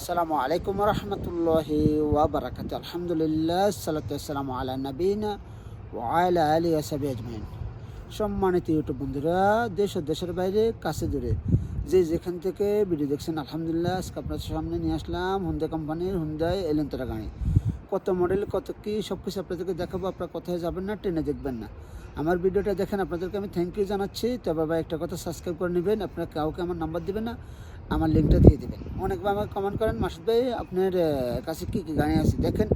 আসসালামু আলাইকুম রহমতুল্লাহি ওয়াবারাকাত আলহামদুলিল্লাহ সালাতাম আলা নবীনা ও আলা আলী আসাবি আজমাইন। সম্মানিত ইউটিউব বন্ধুরা, দেশ ও দেশের বাইরে, কাছে দূরে, যে যেখান থেকে ভিডিও দেখছেন, আলহামদুলিল্লাহ, আজকে আপনার সামনে নিয়ে আসলাম হুন্দা কোম্পানির হুন্দাই এলেন্তরা গাড়ি। কত মডেল কত কি সব কিছু আপনাদেরকে দেখাবো, আপনারা কোথায় যাবেন না, ট্রেনে দেখবেন না। আমার ভিডিওটা দেখেন, আপনাদেরকে আমি থ্যাংক ইউ জানাচ্ছি। তবে ভাই, একটা কথা সাবস্ক্রাইব করে নেবেন, আপনারা কাউকে আমার নাম্বার দেবেন না। আমার লিঙ্কটা দিয়ে দেবেন। অনেকবার আমাকে কমেন্ট করেন, মাসুদ ভাই, আপনার কাছে কী কী গাড়ি আছে? দেখেন,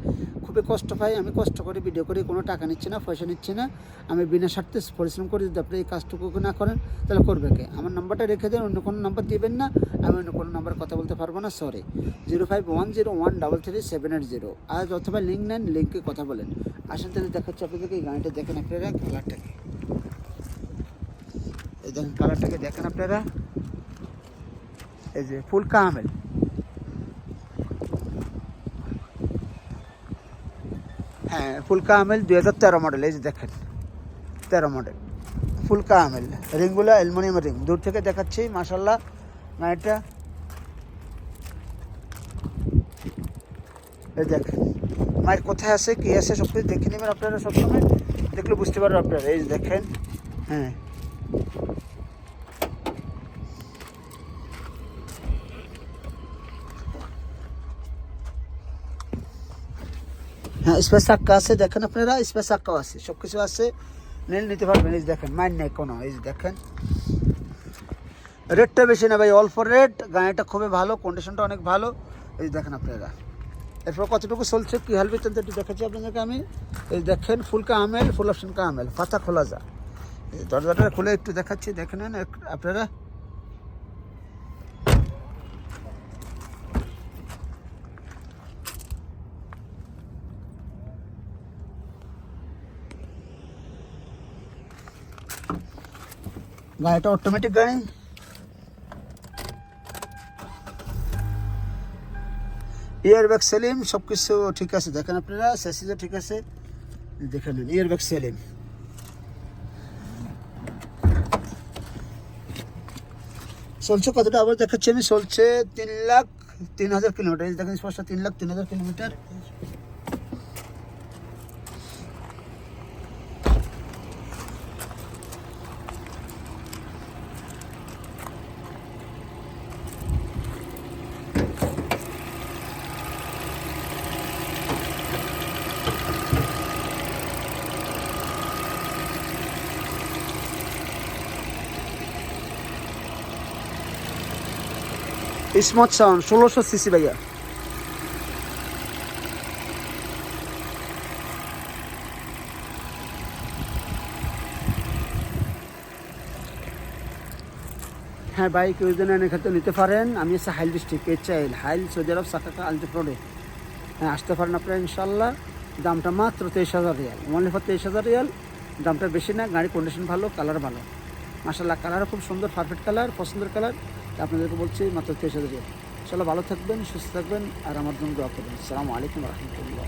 খুবই কষ্ট পাই, আমি কষ্ট করে ভিডিও করে, কোনো টাকা নিচ্ছে না, পয়সা নিচ্ছে না। আমি বিনা স্বার্থে পরিশ্রম করে, যদি আপনি এই কাজটুকু না করেন, তাহলে করবে কে? আমার নাম্বারটা রেখে দেন, অন্য কোনো নাম্বার দিবেন না, আমি অন্য কোনো নাম্বার কথা বলতে পারব না sorry zero five one zero one double three seven eight zero আর অথবা লিঙ্ক নেন লিঙ্কে কথা বলেন। আসেন তাহলে দেখাচ্ছি আপনাদেরকে এই গাড়িটা দেখেন আপনারা কালারটাকে এই দেখেন কালারটাকে দেখেন আপনারা। এই যে ফুল কামেল হ্যাঁ ফুল কামেল দুই হাজার তেরো মডেল এই যে দেখেন, তেরো মডেল ফুল কামেল রিংগুলো অ্যালমোনিয়াম রিং দূর থেকে দেখাচ্ছি মাসাল্লাহ গাড়িটা এই দেখেন, মায়ের কোথায় আছে, কী আছে সব কিছু দেখে নেবেন আপনারা সবসময়। দেখলে বুঝতে পারবেন আপনারা। এই দেখেন হ্যাঁ। হ্যাঁ স্পেস চাক্কা আছে, দেখেন আপনারা, স্পেস চাক্কাও আছে সব কিছু আছে নিতে পারবেন, এই দেখেন, মাইন নেই কোনো, এই দেখেন। রেটটা বেশি না ভাই, অল্প রেট, গাড়িটা খুবই ভালো কন্ডিশনটা অনেক ভালো। এই দেখেন আপনারা। এরপর কতটুকু চলছে, কী হাল বেতন একটু দেখাচ্ছি আপনাদেরকে আমি। এই দেখেন ফুল কা আমেল ফুল অপশন কা আমেল পাতা খোলা যা। দরজাটা খুলে একটু দেখাচ্ছি, দেখে নেন আপনারা। গাড়িটা অটোমেটিক গাড়ি। ব্যাগ সেলিম সব কিছু ঠিক আছে, দেখেন আপনারা সেসিজও ঠিক আছে। দেখে নিন ব্যাগ সেলিম চলছে কতটা? আবার দেখাচ্ছি আমি, চলছে তিন লাখ তিন হাজার কিলোমিটার। দেখেন স্পষ্ট তিন লাখ তিন হাজার কিলোমিটার। স্মার্ট সাউন্ড ষোলোশো সিসি ভাইয়া। হ্যাঁ বাইক এনে ক্ষেত্রে নিতে পারেন, আমি হচ্ছে হাইল ডিস্ট্রিক্ট চাইল হাইল সৌদি আরব সাকাকা আলটিপ রোডে হ্যাঁ আসতে পারেন আপনারা ইনশাল্লাহ দামটা মাত্র তেইশ হাজার রিয়াল। অনলি ফর তেইশ হাজার রিয়াল। দামটা বেশি না গাড়ি কন্ডিশন ভালো কালার ভালো। মাসাল্লাহ কালারও খুব সুন্দর পারফেক্ট কালার, পছন্দের কালার। আপনাদেরকে বলছি, মাত্র তেইশ হাজার চলো ভালো থাকবেন, সুস্থ থাকবেন, আর আমার জন্য দোয়া করবেন। আসসালামু আলাইকুম রহমতুল্লাহ।